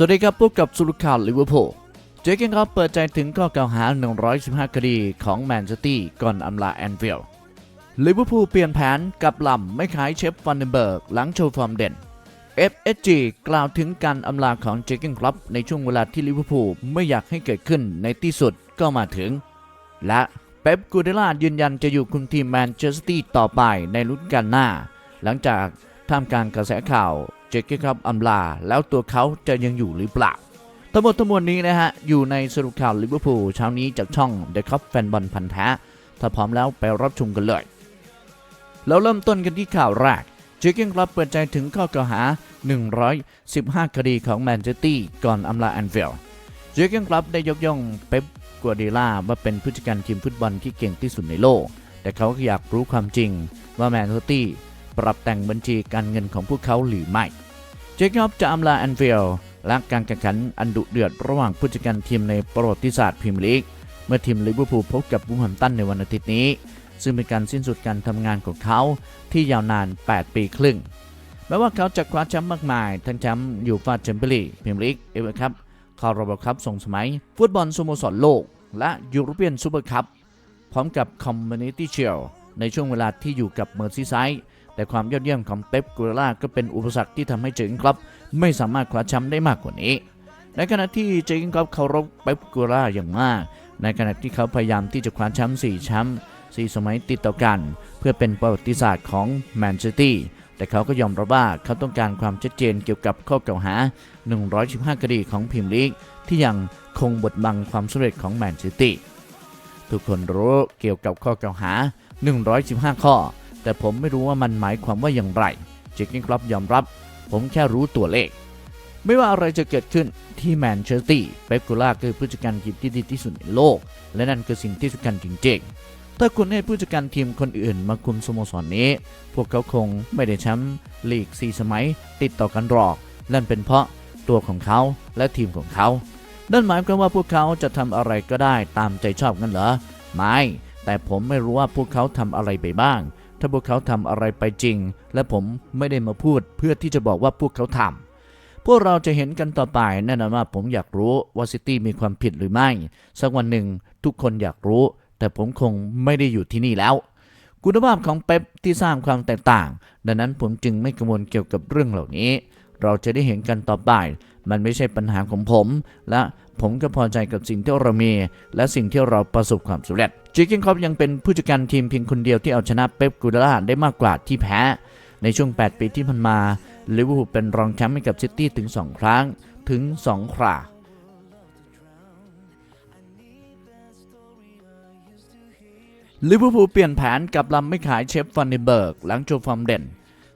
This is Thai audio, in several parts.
สวัสดีครับพบกับสุลข่าวลิเวอร์พูลเจคเกนครับเปิดใจถึงข้อกล่าวหา 115 คดีของแมนซิตี้ก่อนอำลาแอนฟิลด์ลิเวอร์พูลเปลี่ยนแผนกับลำไม่ขายเชฟฟันเดนเบิร์กหลังโชว์ฟอร์มเด่น FSG กล่าวถึงการอำลาของเจคเกนครับในช่วงเวลาที่ลิเวอร์พูลไม่อยากให้เกิดขึ้นในที่สุดก็มาถึง และเป๊ปกูเดล่ายืนยันจะอยู่คุมทีมแมนเชสเตอร์ตีต่อไปในฤดูกาลหน้า หลังจากท่ามกลางกระแสข่าว เจคเกนครับอำลา แล้วตัวเขาจะยังอยู่หรือเปล่า ทั้งหมดทั้งมวลนี้นะฮะ อยู่ในสรุปข่าวลิเวอร์พูลเช้านี้จากช่อง The Cup แฟนบอลพันธะถ้าพร้อมแล้วไปรับชมกันเลย แล้วเริ่มต้นกันที่ข่าวแรกเจคเกนครับเปิดใจถึงข้อกล่าวหา 115 คดีของแมนเชสเตอร์ก่อนอำลาแอนฟิลด์เจคเกนครับได้ยกย่องเป๊ปกัวเดล่าว่าเป็นผู้จัดการทีมฟุตบอลที่เก่งที่สุดในโลก แต่เขาก็อยากรู้ความจริงว่าแมนเชสเตอร์ ปรับแต่งบัญชีการเงินของพวกเขาหรือไม่ เจคอบจะอำลาแอนฟิลด์และการแข่งขันอันดุเดือดระหว่างผู้จัดการทีมในประวัติศาสตร์พรีเมียร์ลีก เมื่อทีมลิเวอร์พูลพบกับบูมแฮมตันในวันอาทิตย์นี้ ซึ่งเป็นการสิ้นสุดการทำงานของเขาที่ยาวนาน 8 ปีครึ่ง แม้ว่าเขาจะคว้าแชมป์มากมาย ทั้งแชมป์ยูฟ่าแชมเปี้ยนลีกพรีเมียร์ลีกเอเวอร์คัพคาราบาลคัพส่งสมัย ฟุตบอลสโมสรโลก และยูโรเปียนซูเปอร์คัพพร้อมกับคอมมูนิตี้เชียลในช่วงเวลาที่อยู่กับเมอร์ซีไซด์ แต่ความยอดเยี่ยมของเป๊ปกูเรล่าก็เป็นอุปสรรคที่ทำให้เจอร์คลับไม่สามารถคว้าแชมป์ได้มากกว่านี้ ในขณะที่เจคกินกอฟเคารพเป๊ปกูราอย่างมาก ในขณะที่เขาพยายามที่จะคว้าแชมป์4แชมป์4สมัยติดต่อกัน เพื่อเป็นประวัติศาสตร์ของแมนเชสเตอร์แต่เขาก็ยอมรับว่าเขาต้องการความชัดเจนเกี่ยวกับข้อกล่าวหา 115 คดีของพรีเมียร์ลีก ที่ยังคงบดบังความสำเร็จของแมนเชสเตอร์ทุกคนรู้เกี่ยวกับข้อกล่าวหา 115 ข้อ แต่ผมไม่รู้ว่ามันหมายความว่าอย่างไรเจคกินครับยอมรับ ผมแค่รู้ตัวเลข ไม่ว่าอะไรจะเกิดขึ้นที่แมนเชสเตอร์เป๊ปกูล่าคือผู้จัดการทีมที่ดีที่สุดในโลก และนั่นคือสิ่งที่สำคัญจริงๆ ถ้าคุณให้ผู้จัดการทีมคนอื่นมาคุมสโมสรนนี้ พวกเขาคงไม่ได้แชมป์ลีก4สมัย ติดต่อกันหรอก นั่นเป็นเพราะตัวของเขาและทีมของเขานั่นหมายความว่าพวกเขาจะทำอะไรก็ได้ตามใจชอบกันเหรอ ไม่ แต่ผมไม่รู้ว่าพวกเขาทำอะไรไปบ้าง ถ้าพวกเขาทำอะไรไปจริง และผมไม่ได้มาพูดเพื่อที่จะบอกว่าพวกเขาทำพวกเราจะเห็นกันต่อไปแน่นอนว่าผมอยากรู้ว่าซิตี้มีความผิดหรือไม่ สักวันหนึ่งทุกคนอยากรู้ แต่ผมคงไม่ได้อยู่ที่นี่แล้ว คุณภาพของเป๊ปที่สร้างความแตกต่าง ดังนั้นผมจึงไม่กังวลเกี่ยวกับเรื่องเหล่านี้ เราจะได้เห็นกันต่อไป มันไม่ใช่ปัญหาของผม และผมก็พอใจกับสิ่งที่เรามี และสิ่งที่เราประสบความสำเร็จจิกเกนคอปยังเป็นผู้จัดการทีมเพียงคนเดียวที่เอาชนะเป๊ปกูเดล่าได้มากกว่าที่แพ้ ในช่วง 8 ปีที่ผ่านมาลิเวอร์พูลเป็นรองแชมป์ให้กับซิตี้ถึง 2 ครั้งถึง 2 คราลิเวอร์พูลเปลี่ยนแผนกับลำไม่ขายเชฟฟันเดนเบิร์กหลังโชว์ฟอร์มเด่น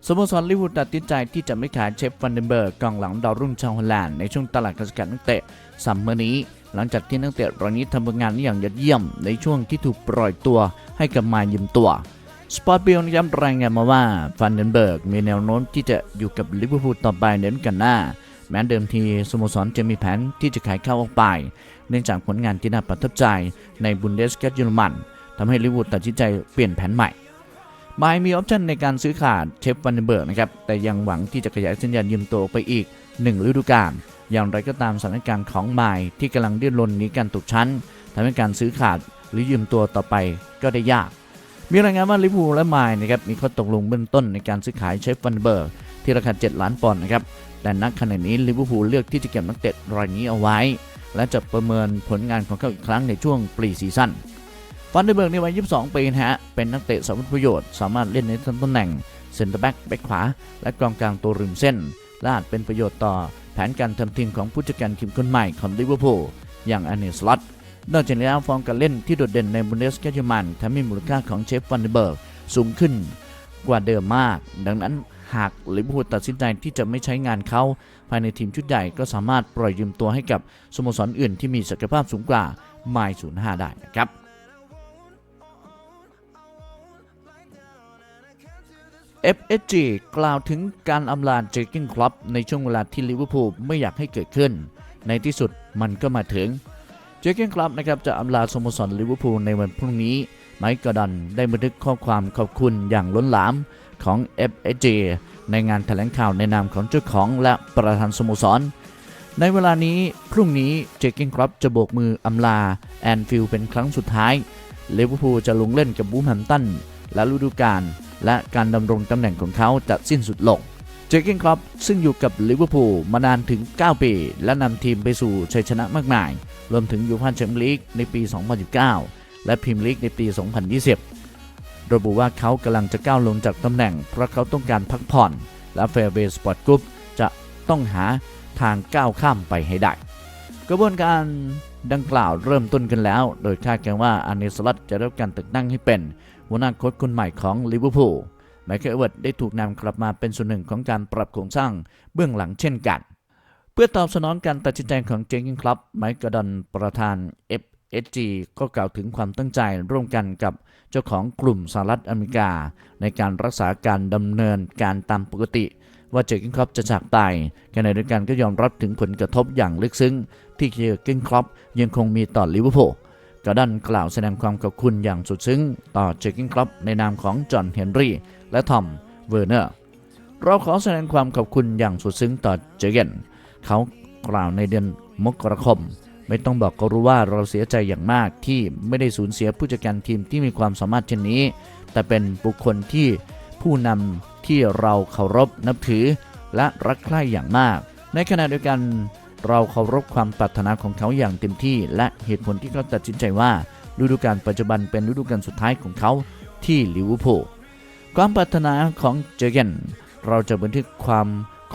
สโมสรลิเวอร์พูลตัดสินใจที่จะไม่ขายเชฟฟันเดนเบิร์กกองหลังดาวรุ่งชาวฮอลแลนด์ในช่วงตลาดการจัดการนักเตะซัมเมอร์นี้ หลังจากที่นักเตะรายนี้ทำงานได้อย่างยอดเยี่ยม ในช่วงที่ถูกปล่อยตัวให้กับมายืมตัวสปอร์ตบิลย้ำรายงานมาว่าฟันเดนเบิร์กมีแนวโน้มที่จะอยู่กับลิเวอร์พูลต่อไปในฤดูกาลหน้า แม้เดิมทีสโมสรจะมีแผนที่จะขายเข้าออกไป เนื่องจากผลงานที่น่าประทับใจในบุนเดสกาเยอรมันทำให้ลิเวอร์พูลตัดสินใจเปลี่ยนแผนใหม่ บายมีออปชันในการซื้อขาดเชฟวันเดนเบิร์กนะครับ แต่ยังหวังที่จะขยายสัญญาณยืมตัวไปอีก 1 ฤดูกาล อย่างไรก็ตามสถานการณ์ของไมายที่กำลังดิ้นรนหนีการตกชั้นทำให้การซื้อขาดหรือยืมตัวต่อไปก็ได้ยาก มีรายงานว่าลิเวอร์พูลและไมายนะครับมีข้อตกลงเบื้องต้นในการซื้อขายเชฟวันเดนเบิร์กที่ราคา 7 ล้านปอนด์นะครับ แต่นักขณะนี้ลิเวอร์พูลเลือกที่จะเก็บนักเตะรายนี้เอาไว้ และจะประเมินผลงานของเขาอีกครั้งในช่วงปรีซีซั่น ฟันเดเบิร์กในวัย 22 ปีนะฮะ เป็นนักเตะสมประโยชน์ สามารถเล่นในทั้งตำแหน่งเซนเตอร์แบ็กแบ็กขวา และกองกลางตัวริมเส้น และอาจเป็นประโยชน์ต่อแผนการทำทีมของผู้จัดการทีมคนใหม่ของลิเวอร์พูลอย่างอันเนสลอตนอกจากนี้แล้วฟอร์มการเล่นที่โดดเด่นในบุนเดสกาเยอรมันทำให้มูลค่าของเชฟฟันเดเบิร์กสูงขึ้นกว่าเดิมมาก ดังนั้นหากลิเวอร์พูลตัดสินใจที่จะไม่ใช้งานเขา ภายในทีมชุดใหญ่ก็สามารถปล่อยยืมตัวให้กับสโมสรอื่นที่มีศักยภาพสูงกว่าไมล์05ได้นะครับ FSG กล่าวถึงการอำลาเจคกินคลับในช่วงเวลาที่ลิเวอร์พูลไม่อยากให้เกิดขึ้น ในที่สุดมันก็มาถึง เจคกินคลับนะครับจะอำลาสโมสรลิเวอร์พูลในวันพรุ่งนี้ ไมค์กอดันได้บันทึกข้อความขอบคุณอย่างล้นหลามของ FSG ในงานแถลงข่าวในนามของเจ้าของและประธานสโมสร ในเวลานี้พรุ่งนี้เจคกินครอปจะโบกมืออำลาแอนฟิลด์เป็นครั้งสุดท้ายลิเวอร์พูลจะลงเล่นกับบูแฮมตันและฤดูกาล และการดำรงตำแหน่งของเขาจะสิ้นสุดลง เจคกินครอปซึ่งอยู่กับลิเวอร์พูลมานานถึง 9 ปี และนำทีมไปสู่ชัยชนะมากมาย รวมถึงยูฟ่าแชมเปี้ยนลีกในปี 2019 และพรีเมียร์ลีกในปี 2020 ระบุว่าเขากำลังจะก้าวลงจากตำแหน่ง เพราะเขาต้องการพักผ่อน และเฟร์เวสปอร์ตกรุ๊ปจะต้องหาทางก้าวข้ามไปให้ได้กระบวนการดังกล่าวเริ่มต้นกันแล้ว โดยคาดกันว่าอาร์เนสลัตจะได้รับการแต่งตั้งให้เป็น หัวหน้าโค้ชคนใหม่ของลิเวอร์พูลไมเคิลเอเวิร์ดได้ถูกนำกลับมาเป็นส่วนหนึ่งของการปรับโครงสร้างเบื้องหลังเช่นกัน เพื่อตอบสนองการตัดสินใจของเจงกินคลับไมค์กระดอนประธาน FSG ก็กล่าวถึงความตั้งใจร่วมกันกับเจ้าของกลุ่มสหรัฐอเมริกา ในการรักษาการดำเนินการตามปกติ ว่าเจอกินครอปจะจากไปขณะเดียวกันก็ยอมรับถึงผลกระทบอย่างลึกซึ้ง ที่เจอกินครอปยังคงมีต่อลิเวอร์พูล กระดันกล่าวแสดงความขอบคุณอย่างสุดซึ้ง ต่อเจอร์เกินครอปในนามของจอห์นเฮนรี่ และทอมเวอร์เนอร์ เราขอแสดงความขอบคุณอย่างสุดซึ้งต่อเจเกนเขากล่าวในเดือนมกราคม ไม่ต้องบอกก็รู้ว่าเราเสียใจอย่างมากที่ไม่ได้สูญเสียผู้จัดการทีมที่มีความสามารถเช่นนี้ แต่เป็นบุคคลที่ผู้นำที่เราเคารพนับถือและรักใคร่อย่างมาก ในขณะเดียวกัน เราเคารพความปรารถนาของเขาอย่างเต็มที่ และเหตุผลที่เขาตัดสินใจว่าฤดูกาลปัจจุบันเป็นฤดูกาลสุดท้ายของเขาที่ลิเวอร์พูลความปรารถนาของเจอร์เกนเราจะบันทึกความ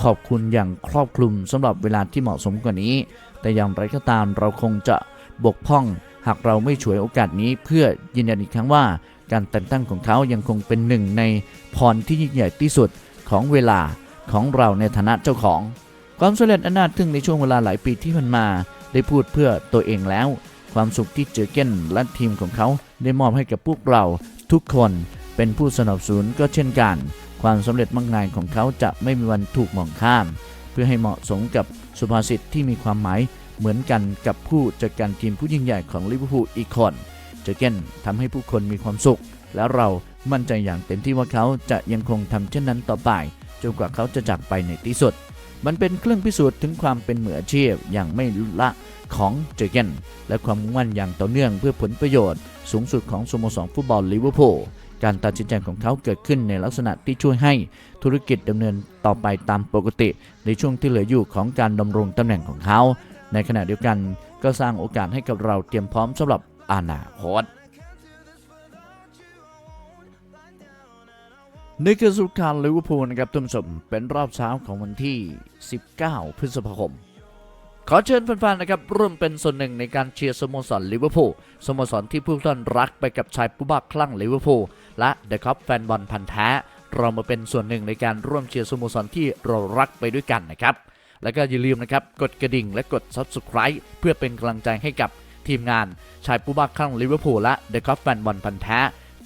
ขอบคุณอย่างครอบคลุมสำหรับเวลาที่เหมาะสมกว่านี้ แต่อย่างไรก็ตามเราคงจะบกพร่อง หากเราไม่ฉวยโอกาสนี้เพื่อยืนยันอีกครั้งว่า การแต่งตั้งของเขายังคงเป็นหนึ่งในพรที่ยิ่งใหญ่ที่สุดของเวลาของเราในฐานะเจ้าของ ความสำเร็จอันน่าทึ่งในช่วงเวลาหลายปีที่ผ่านมา ได้พูดเพื่อตัวเองแล้ว ความสุขที่เจอเก้นและทีมของเขาได้มอบให้กับพวกเรา ทุกคนเป็นผู้สนับสนุนก็เช่นกัน ความสำเร็จมากมายของเขาจะไม่มีวันถูกมองข้าม เพื่อให้เหมาะสมกับสุภาษิตที่มีความหมายเหมือนกันกับผู้จัดการทีมผู้ยิ่งใหญ่ของลิเวอร์พูลอีกคนเจอเก้นทำให้ผู้คนมีความสุข และเรามั่นใจอย่างเต็มที่ว่าเขาจะยังคงทำเช่นนั้นต่อไปจนกว่าเขาจะจากไปในที่สุด มันเป็นเครื่องพิสูจน์ถึงความเป็นมืออาชีพอย่างไม่ลดละของเจเกนและความมุ่งมั่นอย่างต่อเนื่องเพื่อผลประโยชน์ สูงสุดของสโมสรฟุตบอลลิเวอร์พูลการตัดสินใจของเขาเกิดขึ้นในลักษณะที่ช่วยให้ธุรกิจดำเนินต่อไปตามปกติ ในช่วงที่เหลืออยู่ของการดำรงตำแหน่งของเขา ในขณะเดียวกันก็สร้างโอกาสให้กับเราเตรียมพร้อมสำหรับอนาคต นี่คือสุดการลิเวอร์พูลนะครับท่านผู้ชมเป็นรอบเช้าของวันที่ 19 พฤษภาคม ขอเชิญแฟนๆนะครับร่วมเป็นส่วนหนึ่งในการเชียร์สโมสรลิเวอร์พูลสโมสรที่ผู้ท่านรักไปกับชายผู้บ้าคลั่งลิเวอร์พูลและเดอะคัพแฟนบอลพันธ์แท้ เรามาเป็นส่วนหนึ่งในการร่วมเชียร์สโมสรที่เรารักไปด้วยกันนะครับแล้วก็อย่าลืมนะครับกดกระดิ่งและกด Subscribe เพื่อเป็นกำลังใจให้กับทีมงานชายผู้บ้าคลั่งลิเวอร์พูลและเดอะคัพแฟนบอลพันธ์แท้